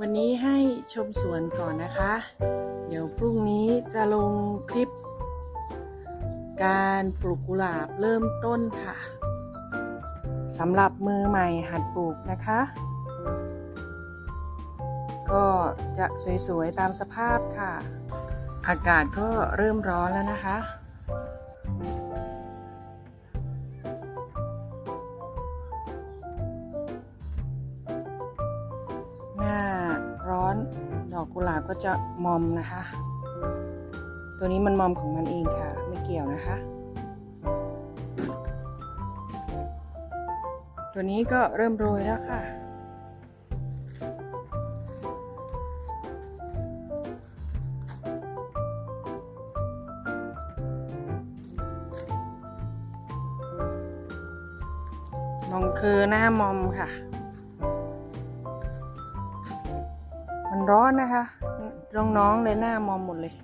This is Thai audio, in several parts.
วันนี้ให้ชมสวนก่อนนะคะ เดี๋ยวพรุ่งนี้จะลงคลิป การปลูกกุหลาบเริ่มต้นค่ะสำหรับมือใหม่หัดปลูกนะคะ ก็จะสวยๆตามสภาพค่ะ อากาศก็เริ่มร้อนแล้วนะคะ อนดอกกุหลาบก็จะมอมนะคะ ตัวนี้มันมอมของมันเองค่ะ ไม่เกี่ยวนะคะ ตัวนี้ก็เริ่มโรยแล้วค่ะนองคือหน้ามอมค่ะ มันร้อนนะคะน้องๆเลยหน้ามอมหมดเลย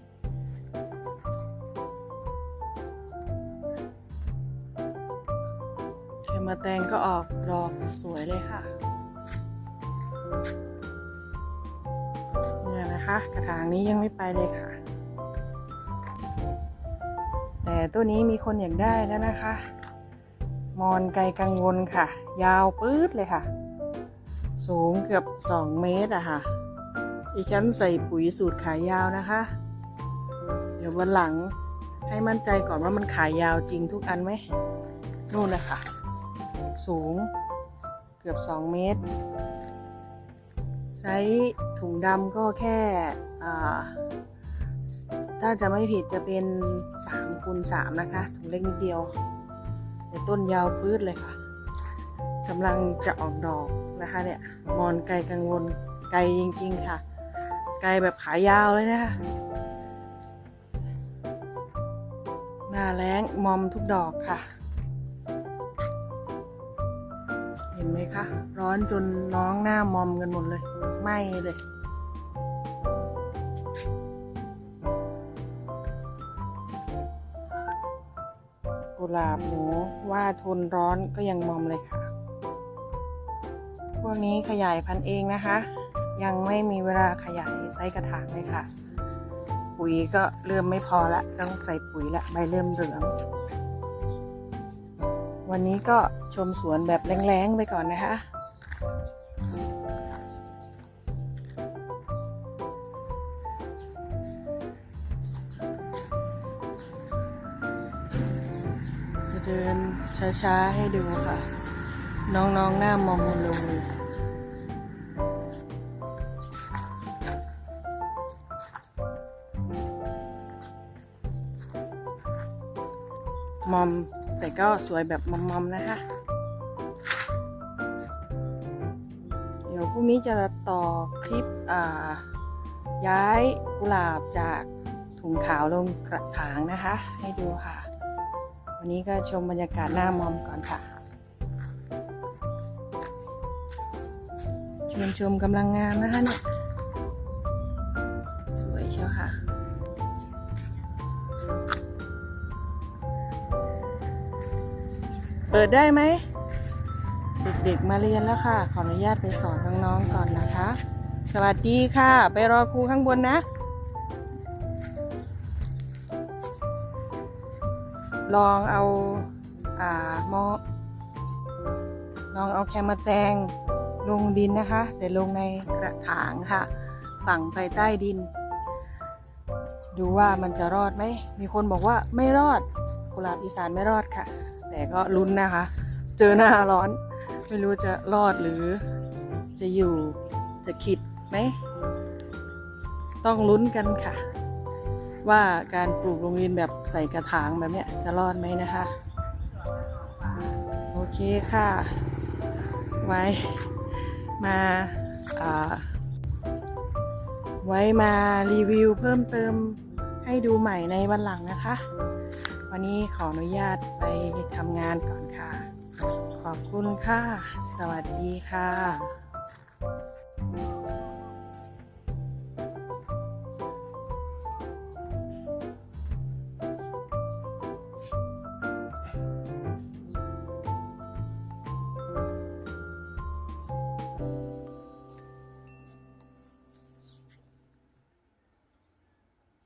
เทมาแตงก็ออกดอกสวยเลยค่ะเนี่ยนะคะ กระถางนี้ยังไม่ไปเลยค่ะ แต่ตัวนี้มีคนอยากได้แล้วนะคะ มอนไกลกังวลค่ะ ยาวปื๊ดเลยค่ะ สูงเกือบสองเมตรอะค่ะ อีฉันใส่ปุ๋ยสูตรขายาวนะคะ เดี๋ยววันหลังให้มั่นใจก่อนว่ามันขายยาวจริงทุกอันไหมนู่นนะคะ สูงเกือบสองเมตรใช้ถุงดำก็แค่ถ้าจะไม่ผิดจะเป็น3คูณ3นะคะ ถุงเล็กนิดเดียวแต่ต้นยาวปื้ดเลยค่ะกำลังจะออกดอกนะคะเนี่ย มอนไกลกังวลไกลจริงๆค่ะ ไกลแบบขายาวเลยนะคะ หน้าแรงมอมทุกดอกค่ะ เห็นไหมคะ ร้อนจนน้องหน้ามอมกันหมดเลย ไหม้เลยกุหลาบหนูว่าทนร้อนก็ยังมอมเลยค่ะ พวกนี้ขยายพันธุ์เองนะคะ ยังไม่มีเวลาขยายไซส์กระถางเลยค่ะ ปุ๋ยก็เริ่มไม่พอละต้องใส่ปุ๋ยละใบเริ่มเหลือง วันนี้ก็ชมสวนแบบแรงๆไปก่อนนะคะจะเดินช้าๆให้ดูค่ะ น้องๆหน้ามอมหมดเลย มอม แต่ก็สวยแบบมอมๆนะคะ เดี๋ยวพรุ่งนี้จะต่อคลิปย้ายกุหลาบจากถุงขาวลงกระถางนะคะ ให้ดูค่ะ วันนี้ก็ชมบรรยากาศหน้ามอมก่อนค่ะชมชมกำลังงามนะคะเนี่ย เปิดได้ไหม เด็กๆมาเรียนแล้วค่ะ ขออนุญาตไปสอนน้องๆก่อนนะคะ สวัสดีค่ะ ไปรอครูข้างบนนะ ลองเอาอ่ามอลองเอาแคมาแตงลงดินนะคะ แต่ลงในกระถางค่ะ ฝังไปใต้ดิน ดูว่ามันจะรอดไหม มีคนบอกว่าไม่รอด กุหลาบอีสานไม่รอดค่ะ แต่ก็ลุ้นนะคะ เจอหน้าร้อน ไม่รู้จะรอดหรือ จะอยู่จะขิดไหม ต้องลุ้นกันค่ะ ว่าการปลูกโรงเรียนแบบใส่กระถางแบบเนี้ยจะรอดไหมนะคะ โอเคค่ะ ไว้มาอ่าไว้มารีวิวเพิ่มเติมให้ดูใหม่ในวันหลังนะคะ วันนี้ขออนุญาตไปทำงานก่อนค่ะ ขอบคุณค่ะ สวัสดีค่ะ